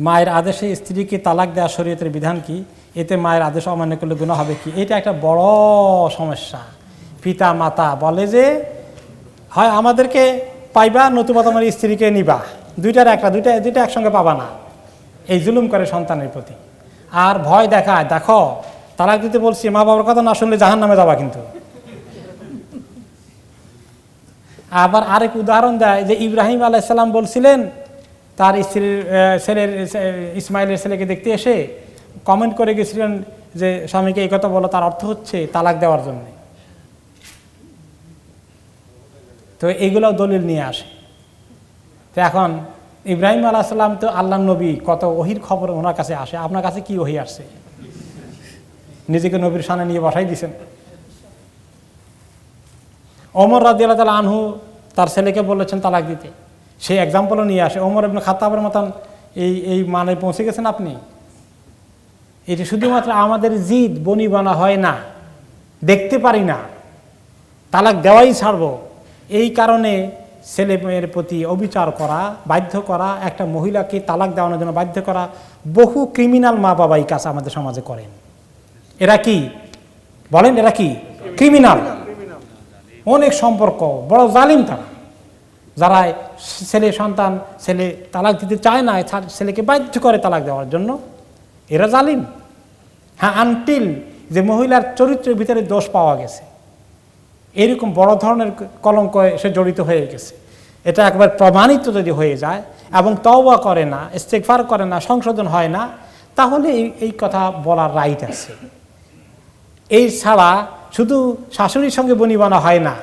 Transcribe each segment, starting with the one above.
মায়ের আদেশে স্ত্রীকে তালাক দেওয়া শরীয়তের বিধান কি? এতে মায়ের আদেশ অমান্য করলে গুণ হবে কি? এটা একটা বড় সমস্যা। পিতা, মাতা বলে যে, হয় আমাদেরকে পাইবা, নতুবা তোমার স্ত্রীকে নিবা। দুইটার একটা, দুইটা দুইটা একসঙ্গে পাবা না। এই জুলুম করে সন্তানের প্রতি। আর ভয় দেখায়, দেখো, তালাক দিতে বলছি মা বাবার কথা না শুনলে জাহান নামে যাবা কিন্তু। আবার আরেক উদাহরণ দেয় যে, ইব্রাহিম আলাইসাল্লাম বলছিলেন তার স্ত্রীর ছেলের ইসমাইলের ছেলেকে দেখতে এসে কমেন্ট করে গেছিলেন যে, স্বামীকে এই কথা বলো, তার অর্থ হচ্ছে তালাক দেওয়ার জন্য। তো এইগুলো দলিল নিয়ে আসে। তো এখন ইব্রাহিম আলাইসাল্লাম তো আল্লাহ নবী, কত ওহির খবর ওনার কাছে আসে। আপনার কাছে কি ওহি আসছে? নিজেকে নবীর সামনে নিয়ে বসাই দিছেন। ওমর রাজিয়াল তালা আনহু তার ছেলেকে বলেছেন তালাক দিতে। সেই এক্সাম্পলও নিয়ে আসে। ওমর এমনি খাতাবের মতন এই এই মানে পৌঁছে গেছেন আপনি? এটি শুধুমাত্র আমাদের জিদ, বনি বানা হয় না। দেখতে পারি না। তালাক দেওয়াই ছাড়বো। এই কারণে ছেলে মেয়ের প্রতি অবিচার করা, বাধ্য করা, একটা মহিলাকে তালাক দেওয়ানোর জন্য বাধ্য করা বহু ক্রিমিনাল মা বাবা এই কাজ আমাদের সমাজে করেন। এরা কি? বলেন, এরা কি? ক্রিমিনাল অনেক সম্পর্ক, বড় জালিম তারা। যারা ছেলে সন্তান, ছেলে তালাক দিতে চায় না ছেলেকে বাধ্য করে তালাক দেওয়ার জন্য, এরা জালিম। হ্যাঁ আনটিল যে মহিলার চরিত্রের ভিতরে দোষ পাওয়া গেছে। এরকম বড় ধরনের কলঙ্ক সে জড়িত হয়ে গেছে। এটা একবার প্রমাণিত যদি হয়ে যায় এবং তওবা করে না ইস্তেকফার করে না, সংশোধন হয় না, তাহলে এই এই কথা বলার রাইট আছে। এই ছাড়া শুধু শাশুড়ির সঙ্গে বনিবানা হয় না।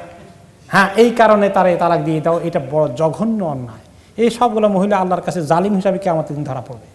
হ্যাঁ এই কারণে তারা তালাক দিয়ে দাও, এটা বড় জঘন্য অন্যায়। এই সবগুলো মহিলা আল্লাহর কাছে জালিম হিসাবে কেমন দিন ধরা পড়বে।